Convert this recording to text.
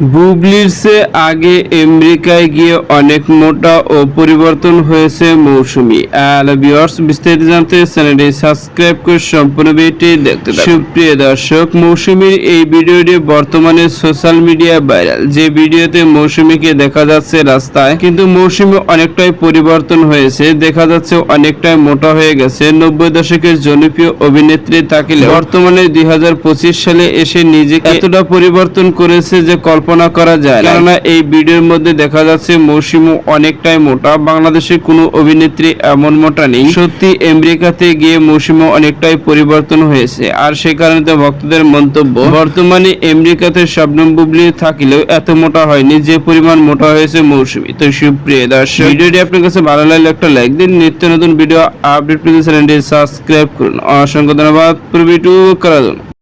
বুবলির চেয়ে আগে আমেরিকায় গিয়ে অনেক মোটা ও পরিবর্তন হয়েছে মৌসুমি। আর ভিউয়ার্স বিস্তারিত জানতে চ্যানেলটি সাবস্ক্রাইব করে সম্পূর্ণ ভিডিওটি দেখতে সুপ্রিয় দর্শক, মৌসুমীর এই ভিডিওটি বর্তমানে সোশ্যাল মিডিয়া ভাইরাল যে ভিডিওতে মৌসুমিকে দেখা যাচ্ছে রাস্তায়, কিন্তু মৌসুমি অনেকটাই পরিবর্তন হয়েছে। দেখা যাচ্ছে অনেকটাই মোটা হয়ে গেছে। নব্বই দশকের জনপ্রিয় অভিনেত্রী থাকিলে বর্তমানে দুই হাজার পঁচিশ সালে এসে নিজেকে এতটা পরিবর্তন করেছে যে কল্পনা করা যায়। কেননা এই ভিডিওর মধ্যে দেখা যাচ্ছে মৌসুমী অনেকটাই মোটা। বাংলাদেশের কোনো অভিনেত্রী এমন মোটা নেই। সত্যি আমেরিকাতে গিয়ে মৌসুমী অনেকটাই পরিবর্তন হয়েছে। আর সে কারণে তো ভক্তদের মন্তব্য বর্তমানে আমেরিকাতে শবনম বুবলি থাকিলেও এত মোটা হয়নি যে পরিমাণ মোটা হয়েছে মৌসুমী। তো সুপ্রিয় দর্শক ভিডিওটি আপনার কাছে ভালো লাগলে একটা লাইক দিন। নিত্য নতুন ভিডিও আপডেট পেতে চ্যানেলটি সাবস্ক্রাইব করুন। অসংখ্য ধন্যবাদ। পুরো ভিডিও করার জন্য।